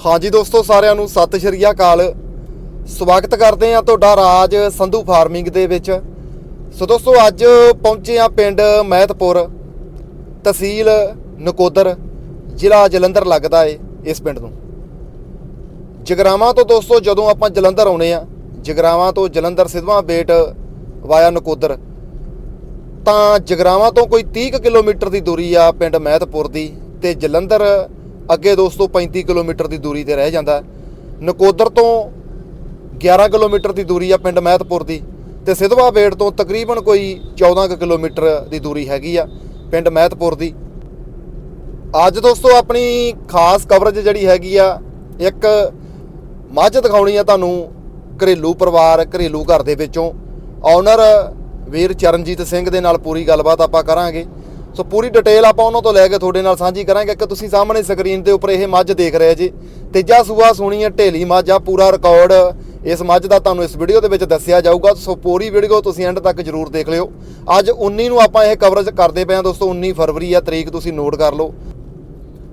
ਹਾਂਜੀ ਦੋਸਤੋ, ਸਾਰਿਆਂ ਨੂੰ ਸਤਿ ਸ਼੍ਰੀ ਅਕਾਲ। ਸਵਾਗਤ ਕਰਦੇ ਆ ਤੁਹਾਡਾ ਰਾਜ ਸੰਧੂ ਫਾਰਮਿੰਗ ਦੇ ਵਿੱਚ। ਸੋ ਦੋਸਤੋ, ਅੱਜ ਪਹੁੰਚੇ ਆ ਪਿੰਡ ਮਹਿਤਪੁਰ, ਤਹਿਸੀਲ ਨਕੋਦਰ, ਜ਼ਿਲ੍ਹਾ ਜਲੰਧਰ ਲੱਗਦਾ ਏ ਇਸ ਪਿੰਡ ਨੂੰ। ਜਗਰਾਵਾਂ ਤੋਂ ਦੋਸਤੋ, ਜਦੋਂ ਆਪਾਂ ਜਲੰਧਰ ਆਉਨੇ ਆ ਜਗਰਾਵਾਂ ਤੋਂ ਜਲੰਧਰ ਸਿੱਧਵਾਂ ਬੇਟ ਵਾਇਆ ਨਕੋਦਰ, ਤਾਂ ਜਗਰਾਵਾਂ ਤੋਂ ਕੋਈ 30 ਕੁ ਕਿਲੋਮੀਟਰ ਦੀ ਦੂਰੀ ਆ ਪਿੰਡ ਮਹਿਤਪੁਰ ਦੀ ਤੇ ਜਲੰਧਰ ਅੱਗੇ ਦੋਸਤੋ 35 ਕਿਲੋਮੀਟਰ ਦੀ ਦੂਰੀ ਤੇ ਰਹਿ ਜਾਂਦਾ ਨਕੋਦਰ ਤੋਂ 11 ਕਿਲੋਮੀਟਰ ਦੀ ਦੂਰੀ ਆ ਪਿੰਡ ਮਹਿਤਪੁਰ ਦੀ ਤੇ ਸਿਧਵਾ ਬੇੜ ਤੋਂ ਤਕਰੀਬਨ ਕੋਈ 14 ਕੁ ਕਿਲੋਮੀਟਰ ਦੀ ਦੂਰੀ ਹੈਗੀ ਆ ਪਿੰਡ ਮਹਿਤਪੁਰ ਦੀ। ਅੱਜ ਦੋਸਤੋ ਆਪਣੀ ਖਾਸ ਕਵਰੇਜ ਜਿਹੜੀ ਹੈਗੀ ਆ, ਇੱਕ ਮੱਝ ਦਿਖਾਉਣੀ ਆ ਤੁਹਾਨੂੰ ਘਰੇਲੂ ਪਰਿਵਾਰ, ਘਰੇਲੂ ਘਰ ਦੇ ਵਿੱਚੋਂ। ਓਨਰ ਵੀਰ ਚਰਨਜੀਤ ਸਿੰਘ ਦੇ ਨਾਲ ਪੂਰੀ ਗੱਲਬਾਤ ਆਪਾਂ ਕਰਾਂਗੇ। ਸੋ ਪੂਰੀ ਡਿਟੇਲ ਆਪਾਂ ਉਹਨਾਂ ਤੋਂ ਲੈ ਕੇ ਤੁਹਾਡੇ ਨਾਲ ਸਾਂਝੀ ਕਰਾਂਗੇ ਕਿ ਤੁਸੀਂ ਸਾਹਮਣੇ ਸਕਰੀਨ ਦੇ ਉੱਪਰ ਇਹ ਮੱਝ ਦੇਖ ਰਹੇ ਜੀ। ਤੀਜਾ ਸੂਆ ਸੁਣੀ ਹੈ ਢੇਲੀ ਮੱਝ ਆ, ਪੂਰਾ ਰਿਕਾਰਡ ਇਸ ਮੱਝ ਦਾ ਤੁਹਾਨੂੰ ਇਸ ਵੀਡੀਓ ਦੇ ਵਿੱਚ ਦੱਸਿਆ ਜਾਊਗਾ। ਸੋ ਪੂਰੀ ਵੀਡੀਓ ਤੁਸੀਂ ਐਂਡ ਤੱਕ ਜਰੂਰ ਦੇਖ ਲਿਓ। ਅੱਜ 19 ਨੂੰ ਆਪਾਂ ਇਹ ਕਵਰੇਜ ਕਰਦੇ ਪਏ ਹਾਂ ਦੋਸਤੋ 19 ਫਰਵਰੀ ਆ, ਤਰੀਕ ਤੁਸੀਂ ਨੋਟ ਕਰ ਲਓ।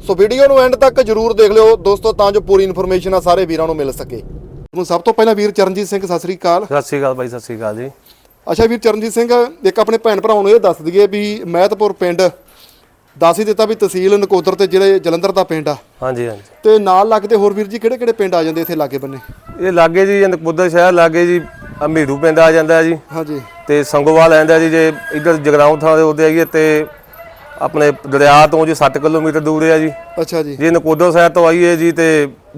ਸੋ ਵੀਡੀਓ ਨੂੰ ਐਂਡ ਤੱਕ ਜਰੂਰ ਦੇਖ ਲਿਓ। ਦੋਸਤੋ, ਤਾਂ ਜੋ ਪੂਰੀ ਇਨਫੋਰਮੇਸ਼ਨ ਆ, ਸਾਰੇ ਵੀਰਾਂ ਨੂੰ ਮਿਲ ਸਕੇ। ਨੂੰ ਸਭ ਤੋਂ ਪਹਿਲਾਂ ਵੀਰ ਚਰਨਜੀਤ ਸਿੰਘ, ਸਤਿ ਸ੍ਰੀ ਅਕਾਲ। ਸਤਿ ਸ਼੍ਰੀ ਅਕਾਲ ਬਾਈ, ਸਤਿ ਸ਼੍ਰੀ ਅਕਾਲ ਜੀ। ਅੱਛਾ ਵੀਰ ਚਰਨਜੀਤ ਸਿੰਘ ਇੱਕ ਆਪਣੇ ਭੈਣ ਭਰਾਵਾਂ ਨੂੰ ਇਹ ਦੱਸ ਦਈਏ ਵੀ ਮਹਿਤਪੁਰ ਪਿੰਡ ਦੱਸ ਹੀ ਦਿੱਤਾ ਵੀ ਤਹਿਸੀਲ ਨਕੋਦਰ ਤੇ ਜਿਹੜੇ ਜਲੰਧਰ ਦਾ ਪਿੰਡ ਆ। ਹਾਂਜੀ ਹਾਂਜੀ। ਤੇ ਨਾਲ ਲੱਗਦੇ ਹੋਰ ਵੀਰ ਜੀ ਕਿਹੜੇ ਕਿਹੜੇ ਪਿੰਡ ਆ ਜਾਂਦੇ ਇੱਥੇ ਲਾਗੇ ਬੰਨੇ? ਇਹ ਲਾਗੇ ਜੀ ਨਕੁੱਦਰ ਸ਼ਹਿਰ ਲਾਗੇ ਜੀ ਅਮੀਰੂ ਪਿੰਡ ਆ ਜਾਂਦਾ ਜੀ। ਹਾਂਜੀ। ਤੇ ਸੰਗੋਵਾਲ ਆਂਦਾ ਜੀ ਜੇ ਇੱਧਰ ਜਗਰਾਉਂ ਥਾਂ ਦੇ ਉਹਦੇ ਆਈਏ ਤੇ ਆਪਣੇ ਦਰਿਆ ਤੋਂ ਜੀ 7 ਕਿਲੋਮੀਟਰ ਦੂਰ ਹੈ ਜੀ। ਅੱਛਾ ਜੀ। ਜੇ ਨਕੋਦਰ ਸ਼ਹਿਰ ਤੋਂ ਆਈਏ ਜੀ ਤੇ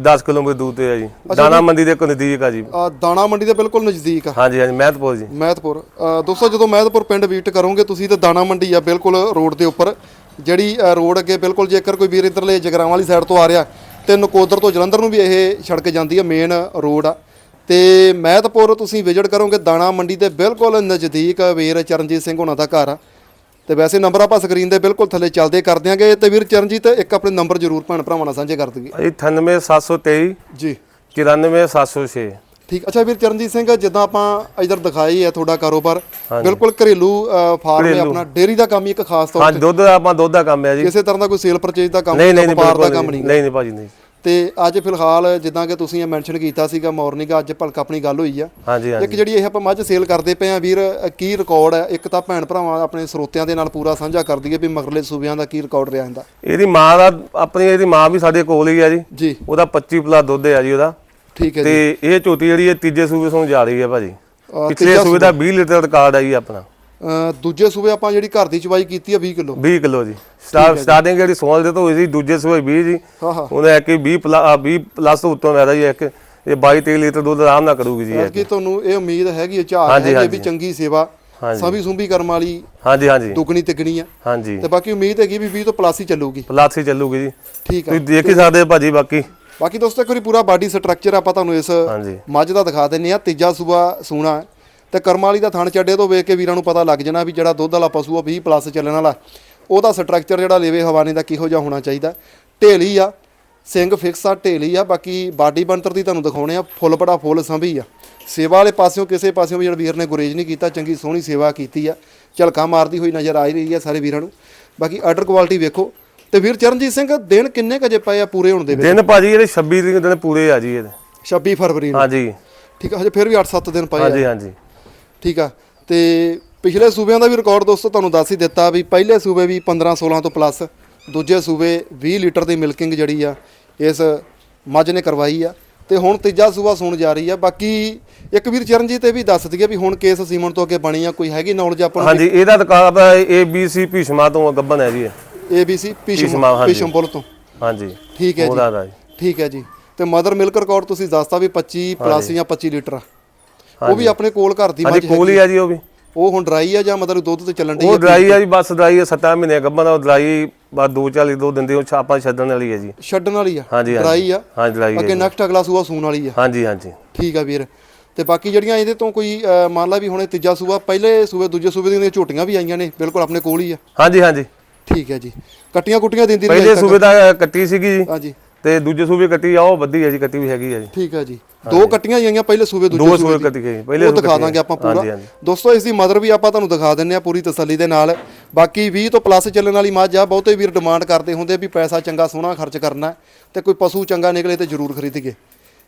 10 ਕਿਲੋਮੀਟਰ ਦੂਰ ਤੇ ਹੈ ਜੀ। ਦਾਣਾ ਮੰਡੀ ਦੇ ਕੋਲ ਨਜ਼ਦੀਕ ਆ ਜੀ। ਦਾਣਾ ਮੰਡੀ ਦੇ ਬਿਲਕੁਲ ਨਜ਼ਦੀਕ ਆ। ਹਾਂਜੀ ਹਾਂਜੀ ਮਹਿਤਪੁਰ ਜੀ। ਮਹਿਤਪੁਰ। ਦੋਸਤੋ ਜਦੋਂ ਮਹਿਤਪੁਰ ਪਿੰਡ ਵਿਜ਼ਿਟ ਕਰੋਗੇ ਤੁਸੀਂ ਤਾਂ ਦਾਣਾ ਮੰਡੀ ਆ ਬਿਲਕੁਲ ਰੋਡ ਦੇ ਉੱਪਰ। ਜਿਹੜੀ ਰੋਡ ਅੱਗੇ ਬਿਲਕੁਲ ਜੇਕਰ ਕੋਈ ਵੀਰ ਇਧਰਲੇ ਜਗਰਾਵਾਂ ਵਾਲੀ ਸਾਈਡ ਤੋਂ ਆ ਰਿਹਾ ਤੇ ਨਕੋਦਰ ਤੋਂ ਜਲੰਧਰ ਨੂੰ ਵੀ ਇਹ ਸੜਕ ਜਾਂਦੀ ਆ ਮੇਨ ਰੋਡ ਆ। ਤੇ ਮਹਿਤਪੁਰ ਤੁਸੀਂ ਵਿਜ਼ਿਟ ਕਰੋਗੇ ਦਾਣਾ ਮੰਡੀ ਦੇ ਬਿਲਕੁਲ ਨਜ਼ਦੀਕ ਵੀਰ ਚਰਨਜੀਤ ਸਿੰਘ ਹੋਣਾ ਦਾ ਘਰ ਆ। ਤੇ ਵੈਸੇ ਨੰਬਰ ਆਪਾਂ ਸਕਰੀਨ ਦੇ ਬਿਲਕੁਲ ਥੱਲੇ ਚੱਲਦੇ ਕਰ ਦਿਆਂਗੇ ਤੇ ਵੀਰ ਚਰਨਜੀਤ ਇੱਕ ਆਪਣੇ ਨੰਬਰ ਜ਼ਰੂਰ ਭੈਣ ਭਰਾਵਾਂ ਨਾਲ ਸਾਂਝੇ ਕਰ ਦਈਏ। ਇਹ 98723 ਜੀ। 94706 ਠੀਕ ਅੱਛਾ ਵੀਰ ਚਰਨਜੀਤ ਸਿੰਘ ਜਿੱਦਾਂ ਆਪਾਂ ਇਧਰ ਦਿਖਾਈ ਹੈ ਤੁਹਾਡਾ ਕਾਰੋਬਾਰ ਬਿਲਕੁਲ ਘਰੇਲੂ ਫਾਰਮ ਹੈ ਆਪਣਾ ਡੇਅਰੀ ਦਾ ਕੰਮ ਹੀ ਇੱਕ ਖਾਸ ਤੌਰ ਹਾਂਜੀ ਦੁੱਧ ਦਾ ਆਪਾਂ ਦੁੱਧ ਦਾ ਕੰਮ ਹੈ ਜੀ। ਕਿਸੇ ਤਰ੍ਹਾਂ ਦਾ ਕੋਈ ਸੇਲ ਪਰਚੇਜ ਦਾ ਕੰਮ ਨਹੀਂ ਵਪਾਰ ਦਾ ਕੰਮ ਨਹੀਂ। ਨਹੀਂ ਨਹੀਂ ਭਾਜੀ ਨਹੀਂ। ਤੇ ਅੱਜ ਫਿਲਹਾਲ ਜਿੱਦਾਂ ਕਿ ਤੁਸੀਂ ਇਹ ਮੈਂਸ਼ਨ ਕੀਤਾ ਸੀਗਾ ਮਾਰਨਿੰਗ ਅੱਜ ਭਲਕ ਆਪਣੀ ਗੱਲ ਹੋਈ ਆ। ਹਾਂਜੀ ਇੱਕ ਜਿਹੜੀ ਇਹ ਆਪਾਂ ਮੱਝ ਸੇਲ ਕਰਦੇ ਪਏ ਆ ਵੀਰ ਅ, ਕੀ ਰਿਕਾਰਡ ਹੈ ਇੱਕ ਤਾਂ ਭੈਣ ਭਰਾਵਾਂ ਆਪਣੇ ਸਰੋਤਿਆਂ ਦੇ ਨਾਲ ਪੂਰਾ ਸਾਂਝਾ ਕਰ ਦਈਏ ਵੀ ਮਗਰਲੇ ਸੂਬਿਆਂ ਦਾ ਕੀ ਰਿਕਾਰਡ ਰਿਹਾ ਹੁੰਦਾ ਇਹਦੀ ਮਾਂ ਦਾ ਆਪਣੀ ਇਹਦੀ ਮਾਂ ਵੀ ਸਾਡੇ ਕੋਲ ਹੀ ਆ ਜੀ। ਜੀ। ਉਹਦਾ 25 ਪਲੱਸ ਦੁੱਧ ਹੈ ਜੀ ਉਹਦਾ। ਠੀਕ ਹੈ ਜੀ। ਤੇ ਇਹ ਝੋਟੀ ਜਿਹੜੀ ਹੈ ਤੀਜੇ ਸੂਬੇ ਤੋਂ ਜਾ ਰਹੀ ਹੈ ਭਾਜੀ। ਪਿਛਲੇ ਸੂਬੇ ਦਾ 20 ਲੀਟਰ ਰਿਕਾਰਡ ਹੈ ਜੀ ਆਪਣਾ। ਦੂਜੇ ਸੂਬੇ ਆਪਾਂ ਜਿਹੜੀ ਘਰ ਦੀ ਚਵਾਈ ਕੀਤੀ ਆ 20 ਕਿਲੋ। 20 ਕਿਲੋ ਜੀ। ਸਟਾਰ ਸਟਾਰਟਿੰਗ ਜਿਹੜੀ ਸੋਲ ਦੇ ਤੋਂ ਹੋਈ ਸੀ ਦੂਜੇ ਸੂਬੇ 20 ਜੀ। ਉਹਨੇ ਇੱਕ 20 ਪਲੱਸ 20 ਪਲੱਸ ਉੱਤੋਂ ਮੈਦਾ ਜੀ ਇੱਕ ਇਹ 22 23 ਲੀਟਰ ਦੁੱਧ ਆਰਾਮ ਨਾਲ ਕਰੂਗੀ ਜੀ। ਕਿ ਤੁਹਾਨੂੰ ਇਹ ਉਮੀਦ ਹੈਗੀ ਹੈ ਹਾਂਜੀ, ਹੈ ਵੀ। ਚੰਗੀ ਸੇਵਾ। ਸਾਂਭੀ ਸੁੰਭੀ ਕਰਮ ਵਾਲੀ ਹਾਂਜੀ ਹਾਂਜੀ। ਦੁੱਗਣੀ ਤਿੱਗਣੀ ਆ। ਹਾਂਜੀ। ਤੇ ਬਾਕੀ ਉਮੀਦ ਹੈਗੀ ਵੀ 20 ਤੋਂ ਪਲੱਸ ਹੀ ਚੱਲੂਗੀ। ਪਲੱਸ ਹੀ ਚੱਲੂਗੀ ਜੀ। ਠੀਕ ਆ। ਤੁਸੀਂ ਦੇਖ ਹੀ ਸਕਦੇ ਭਾਜੀ ਬਾਕੀ। ਬਾਕੀ ਦੋਸਤੋ ਇੱਕ ਵਾਰੀ ਪੂਰਾ ਬਾਡੀ ਸਟਰਕਚਰ ਆਪਾਂ ਤੁਹਾਨੂੰ ਇਸ ਮੱਝ ਦਾ ਦਿਖਾ ਦਿੰਨੇ ਆ ਤੀਜਾ ਸੂਆ ਸੂਣਾ। ਹੈ ਤੇ ਕਰਮ ਵਾਲੀ ਦਾ ਥਣ ਚੱਡੇ ਤੋਂ ਵੇਖ ਕੇ ਵੀਰਾਂ ਨੂੰ ਪਤਾ ਲੱਗ ਜਾਣਾ ਵੀ ਜਿਹੜਾ ਦੁੱਧ ਵਾਲਾ ਪਸ਼ੂ ਆ 20 ਪਲੱਸ ਚੱਲਣ ਵਾਲਾ ਉਹਦਾ ਸਟਰਕਚਰ ਜਿਹੜਾ ਲੇਵੇ ਹਵਾਨੇ ਦਾ ਕਿਹੋ ਜਿਹਾ ਹੋਣਾ ਚਾਹੀਦਾ। ਢੇਲੀ ਆ ਸਿੰਘ ਫਿਕਸ ਆ ਢੇਲੀ ਆ ਬਾਕੀ ਬਾਡੀ ਬੰਤਰ ਦੀ ਤੁਹਾਨੂੰ ਦਿਖਾਉਣੇ ਆ ਫੁੱਲ ਬੜਾ ਫੁੱਲ ਸੰਭੀ ਆ। ਸੇਵਾ ਵਾਲੇ ਪਾਸਿਓਂ ਕਿਸੇ ਪਾਸਿਓਂ ਵੀ ਜਿਹੜਾ ਵੀਰ ਨੇ ਗੁਰੇਜ ਨਹੀਂ ਕੀਤਾ ਚੰਗੀ ਸੋਹਣੀ ਸੇਵਾ ਕੀਤੀ ਆ। ਝਲਕਾ ਮਾਰਦੀ ਹੋਈ ਨਜ਼ਰ ਆ ਹੀ ਰਹੀ ਆ ਸਾਰੇ ਵੀਰਾਂ ਨੂੰ। ਬਾਕੀ ਆਰਡਰ ਕੁਆਲਿਟੀ ਵੇਖੋ। ਤੇ ਵੀਰ ਚਰਨਜੀਤ ਸਿੰਘ ਦਿਨ ਕਿੰਨੇ ਕਜੇ ਪਏ ਆ ਪੂਰੇ ਹੋਣ ਦੇ ਵਿੱਚ? ਦਿਨ ਭਾਜੀ ਇਹਦੇ 26 ਤਰੀਕ ਦਿਨ ਪੂਰੇ ਆ ਜੀ ਇਹਦੇ। 26 ਫਰਵਰੀ ਨੂੰ। ਹਾਂਜੀ। ਠੀਕ ਆ ਹਜੇ ਫਿਰ ਵੀ 8-7 ਦਿਨ ਪਏ ਆ। ਹਾਂਜੀ ਹਾਂਜੀ। ਠੀਕ ਆ। ਤੇ ਪਿਛਲੇ ਸੂਬਿਆਂ ਦਾ ਵੀ ਰਿਕਾਰਡ ਦੋਸਤੋ ਤੁਹਾਨੂੰ ਦੱਸ ਹੀ ਦਿੱਤਾ ਵੀ ਪਹਿਲੇ ਸੂਬੇ ਵੀ 15-16 ਤੋਂ ਪਲੱਸ ਦੂਜੇ ਸੂਬੇ 20 ਲੀਟਰ ਦੀ ਮਿਲਕਿੰਗ ਜਿਹੜੀ ਆ ਇਸ ਮੱਝ ਨੇ ਕਰਵਾਈ ਆ। ਤੇ ਹੁਣ ਤੀਜਾ ਸੂਬਾ ਸੁਣ ਜਾ ਰਹੀ ਆ। ਬਾਕੀ ਇੱਕ ਵੀਰ ਚਰਨਜੀਤ ਇਹ ਵੀ ਦੱਸ ਦਈਏ ਵੀ ਹੁਣ ਕੇਸ ਸੀਮਨ ਤੋਂ ਅੱਗੇ ਬਣੀ ਆ ਕੋਈ ਹੈਗੀ ਨੌਲੇਜ ਆਪਾਂ ਨੂੰ? ਹਾਂਜੀ ਇਹਦਾ ਦੁਕਾਨ ਦਾ ABC ਭੀਸ਼ਮਾ ਤੋਂ ਗੱਬਨ ਹੈ ਜੀ। ABC ਭੀਸ਼ਮ ਭੀਸ਼ਮ, ਹਾਂਜੀ। ਭੀਸ਼ਮ ਬੁੱਲ ਤੋਂ। ਹਾਂਜੀ। ਠੀਕ ਹੈ ਜੀ। ਉਹਦਾ ਦਾ ਜੀ ਠੀਕ ਹੈ ਜੀ। ਤੇ ਮਦਰ ਮਿਲਕ ਰਿਕਾਰਡ ਤੁਸੀਂ ਦੱਸਤਾ ਵੀ 25 ਪਲੱਸ ਜਾਂ 25 ਲੀਟਰ ਆ। ਉਹ ਵੀ ਆਪਣੇ ਕੋਲ ਘਰ ਦੀ ਹਾਂਜੀ ਕੋਲ ਹੀ ਆ ਜੀ ਉਹ ਵੀ। ਉਹ ਹੁਣ ਡਰਾਈ ਆ ਜਾਂ ਮਤਲਬ ਦੁੱਧ ਤੇ ਚੱਲਣ ਦੀ ਉਹ ਡਰਾਈ ਆ ਜੀ ਬਸ ਡਰਾਈ ਆ 7 ਮਹੀਨੇ ਗੱਬਨ ਉਹ ਡਰਾਈ ਬਸ 240 ਦੋ ਦਿੰਦੇ ਉਹ ਛਾਪਾਂ ਛੱਡਣ ਵਾਲੀ ਹੈ ਜੀ। ਛੱਡਣ ਵਾਲੀ ਆ? ਹਾਂਜੀ ਡਰਾਈ ਆ? ਹਾਂਜੀ ਡਰਾਈ ਹੈ ਅੱਗੇ ਨੈਕਸਟ ਅਗਲਾ ਸੂਆ ਸੂਣ ਵਾਲੀ ਆ? ਹਾਂਜੀ ਹਾਂਜੀ। ਠੀਕ ਆ ਵੀਰ। ਤੇ ਬਾਕੀ ਜਿਹੜੀਆਂ ਇਹਦੇ ਤੋਂ ਕੋਈ ਮੰਨ ਲਾ ਵੀ ਹੁਣ ਤੀਜਾ ਸੂਆ ਪਹਿਲੇ ਸੂਬੇ ਦੂਜੇ ਸੂਬੇ ਦੀਆਂ ਝੋਟੀਆਂ ਵੀ ਆਈਆਂ ਨੇ ਬਿਲਕੁਲ ਆਪਣੇ ਕੋਲ ਹੀ ਆ। ਹਾਂਜੀ ਹਾਂਜੀ। ਠੀਕ ਹੈ ਜੀ। ਕੱਟੀਆਂ ਕੁੱਟੀਆਂ ਦਿੰਦੀ ਰਹੀ ਪਹਿਲੇ ਸੂਬੇ ਦਾ ਕੱਟੀ ਸੀਗੀ ਜੀ। ਹਾਂਜੀ। ਤੇ ਦੂਜੇ ਸੂਬੇ ਕੱਟੀ ਆ ਉਹ ਵੱਧੀ ਹੈ ਜੀ ਕੱਟੀ ਵੀ ਹੈਗੀ ਹੈ ਜੀ। ਠੀਕ ਹੈ ਜੀ। ਦੋ ਕੱਟੀਆਂ ਹੀ ਆਈਆਂ ਪਹਿਲੇ ਸੂਬੇ ਦੂਜੇ ਦੋ ਸੂਬੇ ਸੂਬੇ ਕੱਟੀ ਗਈ ਪਹਿਲੇ ਉਹ ਦਿਖਾ ਦਾਂਗੇ ਆਪਾਂ ਪੂਰਾ। ਹਾਂਜੀ, ਹਾਂਜੀ। ਦੋਸਤੋ ਇਸ ਦੀ ਮਦਰ ਵੀ ਆਪਾਂ ਤੁਹਾਨੂੰ ਦਿਖਾ ਦਿੰਨੇ ਆ ਪੂਰੀ ਤਸੱਲੀ ਦੇ ਨਾਲ। ਬਾਕੀ 20 ਤੋਂ ਪਲੱਸ ਚੱਲਣ ਵਾਲੀ ਮੱਝ ਆ ਬਹੁਤੇ ਵੀਰ ਡਿਮਾਂਡ ਕਰਦੇ ਹੁੰਦੇ ਵੀ ਪੈਸਾ ਚੰਗਾ ਸੋਹਣਾ ਖਰਚ ਕਰਨਾ ਤੇ ਕੋਈ ਪਸ਼ੂ ਚੰਗਾ ਨਿਕਲੇ ਤੇ ਜ਼ਰੂਰ ਖਰੀਦੀਏ।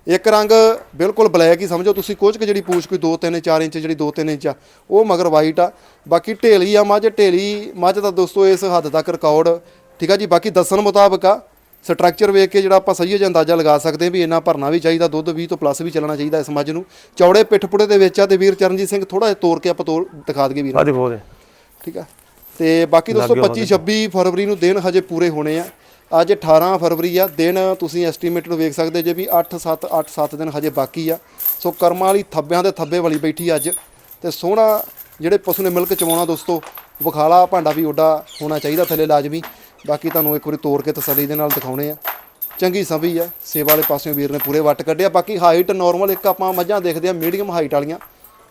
ਇੱਕ ਰੰਗ ਬਿਲਕੁਲ ਬਲੈਕ ਹੀ ਸਮਝੋ ਤੁਸੀਂ ਕੁਝ ਕੁ ਜਿਹੜੀ ਪੂਛ ਕੋਈ 2-3 4 ਇੰਚ ਜਿਹੜੀ 2-3 ਇੰਚ ਆ ਉਹ ਮਗਰ ਵਾਈਟ ਆ। ਬਾਕੀ ਢੇਲੀ ਆ ਮੱਝ ਢੇਲੀ ਮੱਝ ਦਾ ਦੋਸਤੋ ਇਸ ਹੱਦ ਤੱਕ ਰਿਕਾਰਡ ਠੀਕ ਆ ਜੀ? ਬਾਕੀ ਦੱਸਣ ਮੁਤਾਬਕ ਆ ਸਟਰਕਚਰ ਵੇਖ ਕੇ ਜਿਹੜਾ ਆਪਾਂ ਸਹੀ ਜਿਹਾ ਅੰਦਾਜ਼ਾ ਲਗਾ ਸਕਦੇ ਹਾਂ ਵੀ ਇੰਨਾ ਭਰਨਾ ਵੀ ਚਾਹੀਦਾ ਦੁੱਧ 20 ਤੋਂ ਪਲੱਸ ਵੀ ਚੱਲਣਾ ਚਾਹੀਦਾ ਇਸ ਮੱਝ ਨੂੰ। ਚੌੜੇ ਪਿੱਠ ਪੁੜੇ ਦੇ ਵਿੱਚ ਆ ਤੇ ਵੀਰ ਚਰਨਜੀਤ ਸਿੰਘ ਥੋੜਾ ਜਿਹਾ ਤੋੜ ਕੇ ਆਪਾਂ ਤੋੜ ਦਿਖਾ ਦਈਏ ਵੀਰ। ਆਹ ਦੇਖੋ ਠੀਕ ਆ। ਤੇ ਬਾਕੀ ਦੋਸਤੋ 25 26 ਫਰਵਰੀ ਨੂੰ ਦਿਨ ਹਜੇ ਪੂਰੇ ਹੋਣੇ ਆ। ਅੱਜ 18 ਫਰਵਰੀ ਆ ਦਿਨ ਤੁਸੀਂ ਐਸਟੀਮੇਟਡ ਵੇਖ ਸਕਦੇ ਜੇ ਵੀ 8 7 8 7 ਦਿਨ ਹਜੇ ਬਾਕੀ ਆ। ਸੋ ਕਰਮਾਂ ਵਾਲੀ ਥੱਬਿਆਂ ਦੇ ਥੱਬੇ ਵਾਲੀ ਬੈਠੀ ਅੱਜ। ਤੇ ਸੋਹਣਾ ਜਿਹੜੇ ਪਸ਼ੂ ਨੇ ਮਿਲਕ ਚਵਾਉਣਾ ਦੋਸਤੋ ਵਿਖਾਲਾ ਭਾਂਡਾ ਵੀ ਓਡਾ ਹੋਣਾ ਚਾਹੀਦਾ ਥੱਲੇ ਲਾਜ਼ਮੀ। ਬਾਕੀ ਤੁਹਾਨੂੰ ਇੱਕ ਵਾਰੀ ਤੋੜ ਕੇ ਤਸੱਲੀ ਦੇ ਨਾਲ ਦਿਖਾਉਣੇ ਆ। ਚੰਗੀ ਸਭੀ ਆ। ਸੇਵਾ ਵਾਲੇ ਪਾਸਿਓਂ ਵੀਰ ਨੇ ਪੂਰੇ ਵੱਟ ਕੱਢਿਆ ਬਾਕੀ ਹਾਈਟ ਨਾਰਮਲ ਇੱਕ ਆਪਾਂ ਮੱਝਾਂ ਦੇਖਦੇ ਆ ਮੀਡੀਅਮ ਹਾਈਟ ਵਾਲੀਆਂ।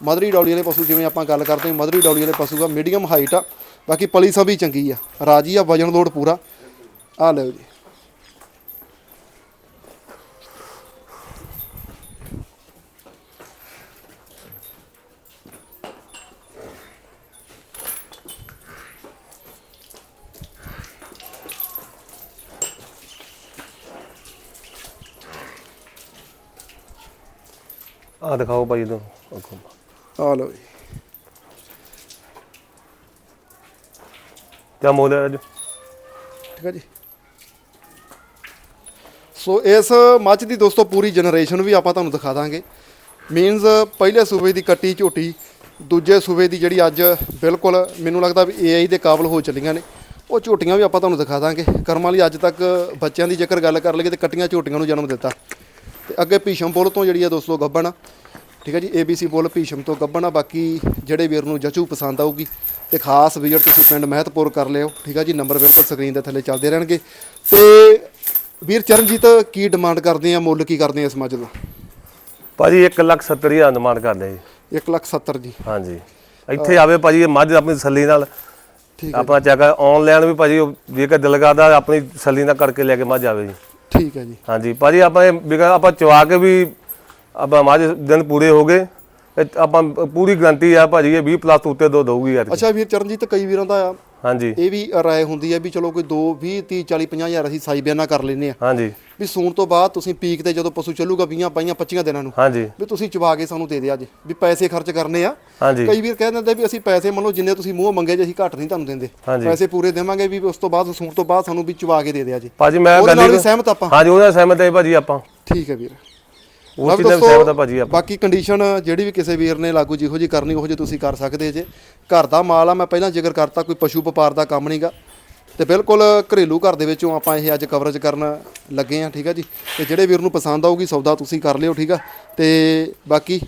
ਮਦਰੀ ਡੌਲੀ ਵਾਲੇ ਪਸ਼ੂ ਜਿਵੇਂ ਆਪਾਂ ਗੱਲ ਕਰਦੇ ਹਾਂ ਮਦਰੀ ਡੌਲੀ ਵਾਲੇ ਪਸ਼ੂ ਆ ਮੀਡੀਅਮ ਹਾਈਟ ਆ। ਬਾਕੀ ਪਲੀ ਸਭੀ ਚੰਗੀ ਆ। ਰਾਜੀ ਆ, ਵਜਨ ਲੋਡ ਪੂਰਾ। ਆ ਲਓ ਜੀ। ਆਹ ਦਿਖਾਓ ਭਾਜੀ ਤੋਂ ਆ ਲਓ ਜੀ। ਕਿਆ ਮੁੱਲ ਹੈ ਅੱਜ? ਠੀਕ ਹੈ ਜੀ। ਸੋ ਇਸ ਮੱਝ ਦੀ ਦੋਸਤੋ ਪੂਰੀ ਜਨਰੇਸ਼ਨ ਵੀ ਆਪਾਂ ਤੁਹਾਨੂੰ ਦਿਖਾ ਦਾਂਗੇ। ਮੀਨਸ ਪਹਿਲੇ ਸੂਬੇ ਦੀ ਕੱਟੀ ਝੋਟੀ ਦੂਜੇ ਸੂਬੇ ਦੀ ਜਿਹੜੀ ਅੱਜ ਬਿਲਕੁਲ ਮੈਨੂੰ ਲੱਗਦਾ ਵੀ ਏਆਈ ਦੇ ਕਾਬਲ ਹੋ ਚੱਲੀਆਂ ਨੇ। ਉਹ ਝੋਟੀਆਂ ਵੀ ਆਪਾਂ ਤੁਹਾਨੂੰ ਦਿਖਾ ਦਾਂਗੇ। ਕਰਮਾਂ ਲਈ ਅੱਜ ਤੱਕ ਬੱਚਿਆਂ ਦੀ ਜੇਕਰ ਗੱਲ ਕਰ ਲਈਏ ਤੇ ਕੱਟੀਆਂ ਝੋਟੀਆਂ ਨੂੰ ਜਨਮ ਦਿੱਤਾ। ਅੱਗੇ ਭੀਸ਼ਮ ਪੁੱਲ ਤੋਂ ਜਿਹੜੀ ਆ ਦੋਸਤੋ ਗੱਬਣ ਆ। ਠੀਕ ਹੈ ਜੀ ABC ਪੁੱਲ ਭੀਸ਼ਮ ਤੋਂ ਗੱਬਣ ਆ। ਬਾਕੀ ਜਿਹੜੇ ਵੀਰ ਨੂੰ ਜਚੂ ਪਸੰਦ ਆਊਗੀ ਤੇ ਖਾਸ ਵਿਜ਼ਿਟ ਤੁਸੀਂ ਪਿੰਡ ਮਹਿਤਪੁਰ ਕਰ ਲਿਓ। ਠੀਕ ਹੈ ਜੀ ਨੰਬਰ ਬਿਲਕੁਲ ਸਕਰੀਨ ਦੇ ਥੱਲੇ ਚੱਲਦੇ ਰਹਿਣਗੇ। ਤੇ ਵੀਰ ਚਰਨਜੀਤ ਕੀ ਡਿਮਾਂਡ ਕਰਦੇ ਆ? ਮੁੱਲ ਕੀ ਕਰਦੇ ਆ ਇਸ ਮੱਝ ਦਾ ਭਾਜੀ 1 ਲੱਖ 70 ਹਜ਼ਾਰ ਡਿਮਾਂਡ ਕਰਦੇ ਜੀ। 1 ਲੱਖ 70 ਜੀ। ਹਾਂਜੀ। ਇੱਥੇ ਆਵੇ ਭਾਜੀ ਇਹ ਮੱਝ ਆਪਣੀ ਤਸੱਲੀ ਨਾਲ। ਠੀਕ ਆਪਣਾ ਚੈੱਕ ਆਨਲਾਈਨ ਵੀ ਭਾਜੀ ਜੇਕਰ ਦਿਲ ਕਰਦਾ ਆਪਣੀ ਤਸੱਲੀ ਨਾਲ ਕਰਕੇ ਲੈ ਕੇ ਮੱਝ ਆਵੇ ਜੀ। ਠੀਕ ਹੈ ਜੀ। ਹਾਂਜੀ ਭਾਜੀ ਆਪਾਂ ਇਹ ਆਪਾਂ ਚਵਾ ਕੇ ਵੀ ਆਪਾਂ ਮੱਝ ਦਿਨ ਪੂਰੇ ਹੋ ਗਏ। ਇਹ ਆਪਾਂ ਪੂਰੀ ਗਰੰਟੀ ਆ ਭਾਜੀ ਇਹ 20 ਪਲੱਸ ਉੱਤੇ ਦੋ ਦਊਗੀ ਯਾਰ ਅੱਛਾ ਵੀਰ ਚਰਨਜੀਤ ਕਈ ਵੀਰਾਂ ਦਾ ਆ ਹਾਂਜੀ। ਇਹ ਵੀ ਰਾਏ ਹੁੰਦੀ ਹੈ ਵੀ ਚਲੋ ਕੋਈ 2 20 30 40 50 ਹਜ਼ਾਰ ਅਸੀਂ ਸਾਈ ਬਿਆਨਾ ਕਰ ਲੈਨੇ ਆ ਹਾਂਜੀ। ਵੀ ਸੂਣ ਤੋਂ ਬਾਅਦ ਤੁਸੀਂ ਪੀਕ ਤੇ ਜਦੋਂ ਪਸ਼ੂ ਚੱਲੂਗਾ 20 22 25 ਦਿਨਾਂ ਨੂੰ ਹਾਂਜੀ। ਵੀ ਤੁਸੀਂ ਚਵਾ ਕੇ ਸਾਨੂੰ ਦੇ ਦਿਆ ਜੇ ਵੀ ਪੈਸੇ ਖਰਚ ਕਰਨੇ ਆ। ਹਾਂਜੀ। ਕਈ ਵੀਰ ਕਹਿ ਦਿੰਦੇ ਵੀ ਅਸੀਂ ਪੈਸੇ ਮੰਨ ਲਓ ਜਿੰਨੇ ਤੁਸੀਂ ਮੂੰਹ ਮੰਗੇ ਜੇ ਅਸੀਂ ਘੱਟ ਨਹੀਂ ਤੁਹਾਨੂੰ ਦਿੰਦੇ। ਪੈਸੇ ਪੂਰੇ ਦੇਵਾਂਗੇ ਵੀ ਉਸ ਤੋਂ ਬਾਅਦ ਸੂਣ ਤੋਂ ਬਾਅਦ ਸਾਨੂੰ ਵੀ ਚਵਾ ਕੇ ਦੇ ਦਿਆ ਜੀ। ਭਾਜੀ ਮੈਂ ਨਾਲ ਗੱਲ ਸਹਿਮਤ ਆਪਾਂ। ਹਾਂਜੀ ਉਹਦਾ ਸਹਿਮਤ ਹੈ ਭਾਜੀ ਆਪਾਂ। ਠੀਕ ਹੈ ਵੀਰ। ਉਹ ਚੀਜ਼ ਸਹਿਮਤ ਹੈ ਭਾਜੀ ਆਪਾਂ। ਬਾਕੀ ਕੰਡੀਸ਼ਨ ਜਿਹੜੀ ਵੀ ਕਿਸੇ ਵੀਰ ਨੇ ਲਾਗੂ ਜਿਹੋ ਜੀ ਕਰਨੀ ਉਹੋ ਜੀ ਤੁਸੀਂ ਕਰ ਸਕਦੇ ਜੇ। ਘਰ ਦਾ ਮਾਲ ਆ ਮੈਂ ਪਹਿਲਾਂ ਜ਼ਿਕਰ ਕਰਤਾ ਕੋਈ ਪਸ਼ੂ ਵਪਾਰ ਦਾ ਕੰਮ ਨਹੀਂਗਾ। ਤੇ ਬਿਲਕੁਲ ਘਰੇਲੂ ਘਰ ਦੇ ਵਿੱਚੋਂ ਆਪਾਂ ਇਹ ਅੱਜ ਕਵਰੇਜ ਕਰਨ ਲੱਗੇ ਆ ਠੀਕ ਆ ਜੀ। ਤੇ ਜਿਹੜੇ ਵੀਰ ਨੂੰ ਪਸੰਦ ਆਊਗੀ ਸੌਦਾ ਤੁਸੀਂ ਕਰ ਲਿਓ ਠੀਕ ਆ। ਤੇ ਬਾਕੀ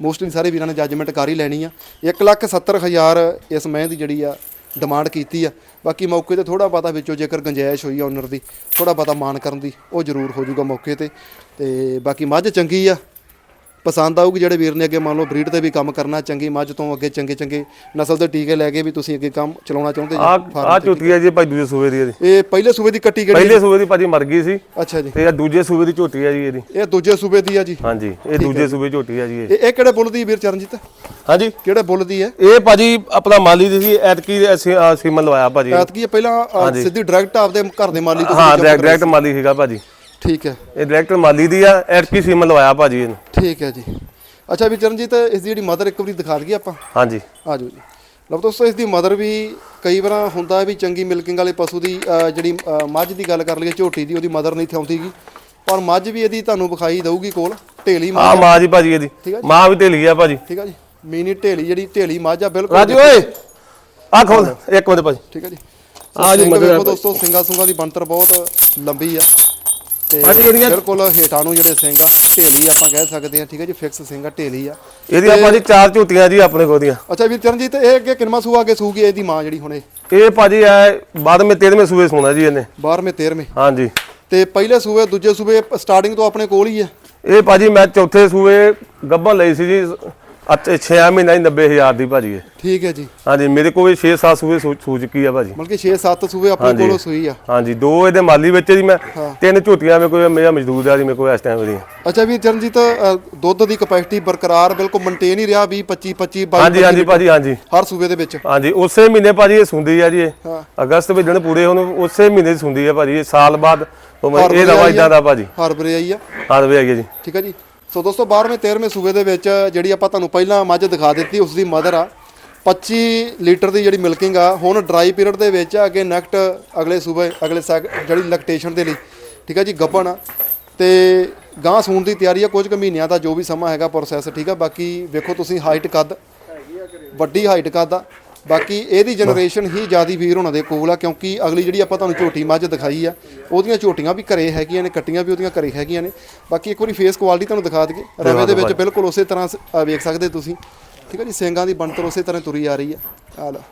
ਮੋਸਟਲੀ ਸਾਰੇ ਵੀਰਾਂ ਨੇ ਜੱਜਮੈਂਟ ਕਰ ਹੀ ਲੈਣੀ ਆ। 170000 ਇਸ ਮੈਂ ਦੀ ਜਿਹੜੀ ਆ ਡਿਮਾਂਡ ਕੀਤੀ ਆ। ਬਾਕੀ ਮੌਕੇ ਤੇ ਥੋੜਾ ਬਹੁਤਾ ਵਿੱਚੋਂ ਜੇਕਰ ਗੁੰਜਾਇਸ਼ ਹੋਈ ਆ ਓਨਰ ਦੀ ਥੋੜਾ ਬਹੁਤਾ ਮਾਨ ਕਰਨ ਦੀ, ਉਹ ਜ਼ਰੂਰ ਹੋ ਜਾਊਗਾ ਮੌਕੇ ਤੇ। ਤੇ ਬਾਕੀ ਮੱਝ ਚੰਗੀ ਆ। ਪਸੰਦ ਆਊਗੀ ਜਿਹੜੇ ਵੀਰ ਨੇ ਅੱਗੇ ਮੰਨ ਲਓ ਬਰੀਡ ਤੇ ਵੀ ਕੰਮ ਕਰਨਾ ਚੰਗੀ ਮੱਝ ਤੋਂ ਅੱਗੇ ਚੰਗੇ ਚੰਗੇ ਨਸਲ ਦੇ ਟੀਕੇ ਲੈ ਕੇ ਵੀ ਤੁਸੀਂ ਅੱਗੇ ਕੰਮ ਚਲਾਉਣਾ ਚਾਹੁੰਦੇ ਆ ਜੀ ਆ ਝੋਟੀ ਹੈ ਜੀ ਭਾਈ ਦੂਜੇ ਸੂਬੇ ਦੀ ਇਹਦੀ ਇਹ ਪਹਿਲੇ ਸੂਬੇ ਦੀ ਕੱਟੀ ਕਿਹੜੀ ਪਹਿਲੇ ਸੂਬੇ ਦੀ ਭਾਜੀ ਮਰ ਗਈ ਸੀ ਅੱਛਾ ਜੀ। ਤੇ ਇਹ ਦੂਜੇ ਸੂਬੇ ਦੀ ਝੋਟੀ ਹੈ ਜੀ ਇਹਦੀ। ਇਹ ਦੂਜੇ ਸੂਬੇ ਦੀ ਆ ਜੀ। ਹਾਂਜੀ ਇਹ ਦੂਜੇ ਸੂਬੇ ਝੋਟੀ ਹੈ ਜੀ ਇਹ। ਇਹ ਕਿਹੜੇ ਬੁੱਲ ਦੀ ਵੀਰ ਚਰਨਜੀਤ? ਹਾਂਜੀ। ਕਿਹੜੇ ਬੁੱਲ ਦੀ ਹੈ? ਇਹ ਭਾਜੀ ਆਪਣਾ ਮਾਲੀ ਦੀ ਸੀ ਐਤਕੀ ਸੀਮਨ ਲਵਾਇਆ ਭਾਜੀ। ਐਤਕੀ ਪਹਿਲਾਂ ਸਿੱਧੀ ਡਾਇਰੈਕਟ ਆਪਦੇ ਘਰ ਦੇ ਮਾਲੀ ਤੋਂ ਹਾਂ ਡਾਇਰੈਕਟ ਮਾਲੀ ਸੀਗਾ ਭਾਜੀ। ਠੀਕ ਹੈ। ਇਹ ਡਾਇਰੈਕਟ ਮਾਲੀ ਦੀ ਆ ਐਤਕੀ ਸੀਮਨ ਲਵਾਇਆ ਭਾਜੀ ਇਹਨੂੰ। ਠੀਕ ਹੈ ਜੀ। ਅੱਛਾ ਵੀ ਚਰਨਜੀਤ ਇਸ ਦੀ ਜਿਹੜੀ ਮਦਰ ਇੱਕ ਵਾਰੀ ਦਿਖਾ ਦਈਏ ਆਪਾਂ। ਹਾਂਜੀ। ਆ ਜਾਓ ਜੀ। ਲਓ ਦੋਸਤੋ ਇਸ ਦੀ ਮਦਰ ਵੀ ਕਈ ਵਾਰ ਹੁੰਦਾ ਹੈ ਵੀ ਚੰਗੀ ਮਿਲਕਿੰਗ ਵਾਲੇ ਪਸ਼ੂ ਦੀ ਅ, ਜਿਹੜੀ ਅ, ਮੱਝ ਦੀ ਗੱਲ ਕਰ ਲਈਏ ਝੋਟੀ ਦੀ ਉਹਦੀ ਮਦਰ ਨਹੀਂ ਥਿਆਉਂਦੀਗੀ ਪਰ ਮੱਝ ਵੀ ਇਹਦੀ ਤੁਹਾਨੂੰ ਵਿਖਾਈ ਦਊਗੀ ਕੋਲ ਢੇਲੀ ਮੱਝ ਆ। ਮਾਂ ਜੀ ਭਾਜੀ ਇਹਦੀ। ਠੀਕ ਆ ਮਾਂ ਵੀ ਢੇਲੀ ਆ ਭਾਜੀ। ਠੀਕ ਆ ਜੀ। ਮੀਨੀ ਢੇਲੀ ਜਿਹੜੀ ਢੇਲੀ ਮੱਝ ਆ ਬਿਲਕੁਲ ਰਾਜੂ ਓਏ! ਆ ਖੋਲ ਇੱਕ ਮਿੰਟ ਭਾਜੀ। ਠੀਕ ਆ ਜੀ। ਆ ਜੀ ਸਿੰਘ ਮਦਰ ਵੇਖੋ ਦੋਸਤੋ ਸਿੰਗਾ ਸੁੰਗਾ ਦੀ ਬਣਤਰ ਬਹੁਤ ਲੰਬੀ ਆ। ਤੇ ਇਹਦੀਆਂ- ਬਿਲਕੁਲ ਹੇਠਾਂ ਨੂੰ ਜਿਹੜੇ ਸਿੰਘ ਆ ਢੇਲੀ ਆਪਾਂ ਕਹਿ ਸਕਦੇ ਆ ਠੀਕ ਆ ਜੀ ਫਿਕਸ ਸਿੰਘ ਆ ਢੇਲੀ ਆ। ਇਹਦੀਆਂ ਭਾਜੀ ਚਾਰ ਝੋਟੀਆਂ ਜੀ ਆਪਣੇ ਕੋਲ ਦੀਆਂ। ਅੱਛਾ ਵੀਰ ਚਰਨਜੀਤ ਇਹ ਅੱਗੇ ਕਿੰਨਾ ਸੂਆ ਅੱਗੇ ਸੂਗੀ ਇਹਦੀ ਮਾਂ ਜਿਹੜੀ ਹੁਣੇ ਇਹ? ਭਾਜੀ ਐ ਬਾਅਦ ਵਿੱਚ 13ਵੇਂ ਸੂਬੇ ਸੋਣਾ ਜੀ ਇਹਨੇ। 12ਵੇਂ 13ਵੇਂ ਹਾਂਜੀ। ਤੇ ਪਹਿਲੇ ਸੂਏ ਦੂਜੇ ਸੂਏ ਸਟਾਰਟਿੰਗ ਤੋਂ ਆਪਣੇ ਕੋਲ ਹੀ ਆ? ਇਹ ਭਾਜੀ ਮੈਂ ਚੌਥੇ ਸੂਏ ਗੱਭਣ ਲਈ ਸੀ ਜੀ ਅੱਛਾ 6 ਮਹੀਨਾ ਹੀ 90000 ਦੀ ਭਾਜੀ ਇਹ। ਠੀਕ ਹੈ ਜੀ। ਹਾਂਜੀ ਮੇਰੇ ਕੋਲ ਵੀ 6-7 ਸੂਏ ਸੂ ਸੂ ਚੁੱਕੀ ਆ ਭਾਜੀ। ਮਤਲਬ ਕਿ 6-7 ਸੂਵੇ ਆਪਣੇ ਹਾਂਜੀ। ਕੋਲੋਂ ਸੂਈ ਆ। ਹਾਂਜੀ ਦੋ ਇਹਦੇ ਮਾਲੀ ਵਿੱਚ ਜੀ ਮੈਂ ਹਾਂ। ਤਿੰਨ ਝੋਟੀਆਂ ਮੇਰੇ ਕੋਲ ਮੇਰਾ ਮਜ਼ਦੂਰ ਆ ਜੀ ਮੇਰੇ ਕੋਲ ਇਸ ਟਾਈਮ ਦੀ ਅੱਛਾ ਵੀ ਚਰਨਜੀਤ ਅ, ਦੁੱਧ ਦੀ ਕਪੈਸਿਟੀ ਬਰਕਰਾਰ ਬਿਲਕੁਲ ਮੇਨਟੇਨ ਹੀ ਰਿਹਾ 20 25 25 22 ਹਾਂਜੀ ਹਾਂਜੀ ਭਾਜੀ ਹਾਂਜੀ। ਹਰ ਸੂਬੇ ਦੇ ਵਿੱਚ। ਹਾਂਜੀ ਉਸੇ ਮਹੀਨੇ ਭਾਜੀ ਇਹ ਸੁੰਦੀ ਆ ਜੀ ਇਹ। ਹਾਂ। ਅਗਸਤ ਵਿੱਚ ਦਿਨ ਪੂਰੇ ਹੋਣ ਉਸੇ ਮਹੀਨੇ ਦੀ ਸੁੰਦੀ ਆ ਭਾਜੀ ਇਹ ਸਾਲ ਬਾਅਦ ਉਹ ਮੈਂ- ਹਰ ਇਹ ਰਵਾ ਵਾਰੀ ਇਦਾਂ ਦਾ ਭਾਜੀ। ਹਰ ਬਰੇ ਆਈ ਆ। ਹਾਂ ਵੇ ਆਈ ਹੈ ਜੀ। ਠੀਕ ਹੈ ਜੀ। ਸੋ ਦੋਸਤੋ 12ਵੇਂ 13ਵੇਂ ਸੂਬੇ ਦੇ ਵਿੱਚ ਜਿਹੜੀ ਆਪਾਂ ਤੁਹਾਨੂੰ ਪਹਿਲਾਂ ਮੱਝ ਦਿਖਾ ਦਿੱਤੀ ਉਸ ਦੀ ਮਦਰ ਆ। 25 ਲੀਟਰ ਦੀ ਜਿਹੜੀ ਮਿਲਕਿੰਗ ਆ, ਹੁਣ ਡਰਾਈ ਪੀਰੀਅਡ ਦੇ ਵਿੱਚ ਅੱਗੇ ਨੈਕਟ ਅਗਲੇ ਸੂਬੇ, ਅਗਲੇ ਸੈਗ, ਜਿਹੜੀ ਲੈਕਟੇਸ਼ਨ ਦੇ ਲਈ, ਠੀਕ ਆ ਜੀ ਗੱਭਣ ਆ। ਤੇ ਗਾਂ ਸੂਣ ਦੀ ਤਿਆਰੀ ਆ, ਕੁਝ ਕੁ ਮਹੀਨਿਆਂ ਦਾ ਜੋ ਵੀ ਸਮਾਂ ਹੈਗਾ ਪ੍ਰੋਸੈਸ ਠੀਕ ਆ। ਬਾਕੀ ਵੇਖੋ ਤੁਸੀਂ ਹਾਈਟ ਕੱਦ, ਵੱਡੀ ਹਾਈਟ ਕੱਦ ਆ। ਬਾਕੀ ਇਹਦੀ ਜਨਰੇਸ਼ਨ ਹੀ ਜਿਆਦੀ ਵੀਰ ਹੋਣਾ ਦੇ ਕੋਲ ਆ ਕਿਉਂਕਿ ਅਗਲੀ ਜਿਹੜੀ ਆਪਾਂ ਤੁਹਾਨੂੰ ਝੋਟੀ ਮੱਝ ਦਿਖਾਈ ਆ ਉਹਦੀਆਂ ਝੋਟੀਆਂ ਵੀ ਘਰੇ ਹੈਗੀਆਂ ਨੇ ਕੱਟੀਆਂ ਵੀ ਉਹਦੀਆਂ ਘਰੇ ਹੈਗੀਆਂ ਨੇ। ਬਾਕੀ ਇੱਕ ਵਾਰੀ ਫੇਸ ਕੁਆਲਿਟੀ ਤੁਹਾਨੂੰ ਦਿਖਾ ਦਈਏ। ਰਵੇ ਦੇ ਵਿੱਚ ਬਿਲਕੁਲ ਉਸੇ ਤਰ੍ਹਾਂ ਆ ਵੇਖ ਸਕਦੇ ਤੁਸੀਂ। ਠੀਕ ਹੈ ਜੀ ਸਿੰਗਾਂ ਦੀ ਬਣਤਰ ਉਸੇ ਤਰ੍ਹਾਂ ਤੁਰੀ ਆ ਰਹੀ ਆ। ਆ ਲਓ।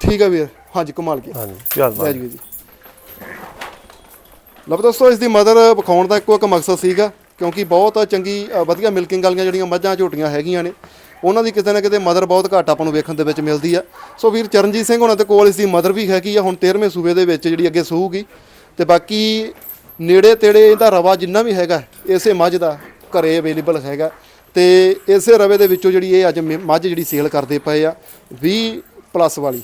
ਠੀਕ ਹੈ ਵੀਰ। ਹਾਂਜੀ ਕਮਾਲ ਕੀ ਹਾਂਜੀ ਜੀ। ਲਓ ਦੋਸਤੋ, ਇਸ ਦੀ ਮਦਰ ਵਿਖਾਉਣ ਦਾ ਇੱਕੋ ਇੱਕ ਮਕਸਦ ਸੀਗਾ, ਕਿਉਂਕਿ ਬਹੁਤ ਚੰਗੀ ਵਧੀਆ ਮਿਲਕਿੰਗ ਵਾਲੀਆਂ ਜਿਹੜੀਆਂ ਮੱਝਾਂ ਝੋਟੀਆਂ ਹੈਗੀਆਂ ਨੇ, ਉਹਨਾਂ ਦੀ ਕਿਤੇ ਨਾ ਕਿਤੇ ਮਦਰ ਬਹੁਤ ਘੱਟ ਆਪਾਂ ਨੂੰ ਵੇਖਣ ਦੇ ਵਿੱਚ ਮਿਲਦੀ ਆ। ਸੋ ਵੀਰ ਚਰਨਜੀਤ ਸਿੰਘ ਉਹਨਾਂ ਦੇ ਕੋਲ ਇਸ ਦੀ ਮਦਰ ਵੀ ਹੈਗੀ ਆ, ਹੁਣ 13ਵੇਂ ਸੂਬੇ ਦੇ ਵਿੱਚ ਜਿਹੜੀ ਅੱਗੇ ਸੂਗੀ ਤੇ ਬਾਕੀ ਨੇੜੇ ਤੇੜੇ ਇਹਦਾ ਰਵਾ ਜਿੰਨਾ ਵੀ ਹੈਗਾ, ਇਸੇ ਮੱਝ ਦਾ ਘਰੇ ਅਵੇਲੇਬਲ ਹੈਗਾ। ਤੇ ਇਸੇ ਰਵੇ ਦੇ ਵਿੱਚੋਂ ਜਿਹੜੀ ਇਹ ਅੱਜ ਮ- ਮੱਝ ਜਿਹੜੀ ਸੇਲ ਕਰਦੇ ਪਏ ਆ 20 ਪਲੱਸ ਵਾਲੀ।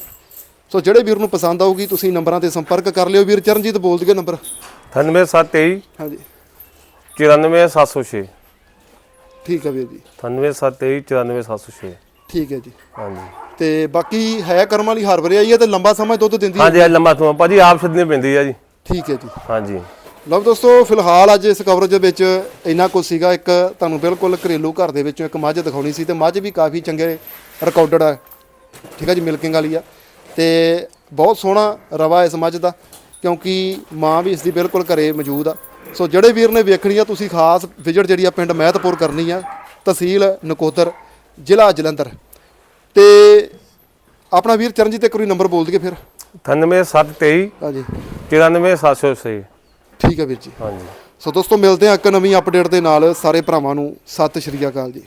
ਸੋ ਜਿਹੜੇ ਵੀਰ ਨੂੰ ਪਸੰਦ ਆਊਗੀ, ਤੁਸੀਂ ਨੰਬਰਾਂ ਤੇ ਸੰਪਰਕ ਕਰ ਲਿਓ। ਵੀਰ ਚਰਨਜੀਤ, ਬੋਲ ਦਿਓ ਨੰਬਰ। 98723 ਹਾਂਜੀ। 94706 ਠੀਕ ਹੈ ਵੀਰ ਜੀ। 98723 94706 ਠੀਕ ਹੈ ਜੀ। ਹਾਂਜੀ। ਤੇ ਬਾਕੀ ਹੈ ਕਰਮ ਵਾਲੀ ਹਰ ਵਾਰੀ ਆਈ ਹੈ ਤੇ ਲੰਬਾ ਸਮਾਂ ਦੁੱਧ ਦਿੰਦੀ ਹੈ? ਹਾਂਜੀ ਇਹ ਲੰਮਾ ਤੋਂ ਭਾਜੀ ਆਪ ਛੱਡਣੀ ਪੈਂਦੀ ਆ ਜੀ। ਠੀਕ ਹੈ ਜੀ। ਹਾਂਜੀ। ਲਓ ਦੋਸਤੋ ਫਿਲਹਾਲ ਅੱਜ ਇਸ ਕਵਰੇਜ ਦੇ ਵਿੱਚ ਇੰਨਾ ਕੁਝ ਸੀਗਾ। ਇੱਕ ਤੁਹਾਨੂੰ ਬਿਲਕੁਲ ਘਰੇਲੂ ਘਰ ਦੇ ਵਿੱਚੋਂ ਇੱਕ ਮੱਝ ਦਿਖਾਉਣੀ ਸੀ ਤੇ ਮੱਝ ਵੀ ਕਾਫੀ ਚੰਗੇ ਰਿਕਾਰਡਡ ਆ। ਠੀਕ ਹੈ ਜੀ ਮਿਲਕਿੰਗ ਵਾਲੀ ਆ। ਤੇ ਬਹੁਤ ਸੋਹਣਾ ਰਵਾ ਇਸ ਮੱਝ ਦਾ। ਕਿਉਂਕਿ ਮਾਂ ਵੀ ਇਸ ਦੀ ਬਿਲਕੁਲ ਘਰੇ ਮੌਜੂਦ ਆ। ਸੋ ਜਿਹੜੇ ਵੀਰ ਨੇ ਵੇਖਣੀ ਆ ਤੁਸੀਂ ਖਾਸ ਵਿਜ਼ਿਟ ਜਿਹੜੀ ਆ ਪਿੰਡ ਮਹਿਤਪੁਰ ਕਰਨੀ ਆ ਤਹਿਸੀਲ ਨਕੋਦਰ ਜ਼ਿਲ੍ਹਾ ਜਲੰਧਰ। ਤੇ ਆਪਣਾ ਵੀਰ ਚਰਨਜੀਤ ਇੱਕ ਵਾਰੀ ਨੰਬਰ ਬੋਲ ਦਈਏ ਫਿਰ। 98723 ਹਾਂਜੀ। 94706 ਠੀਕ ਹੈ ਵੀਰ ਜੀ। ਹਾਂਜੀ। ਸੋ ਦੋਸਤੋ ਮਿਲਦੇ ਹਾਂ ਇੱਕ ਨਵੀਂ ਅਪਡੇਟ ਦੇ ਨਾਲ ਸਾਰੇ ਭਰਾਵਾਂ ਨੂੰ। ਸਤਿ ਸ਼੍ਰੀ ਅਕਾਲ ਜੀ।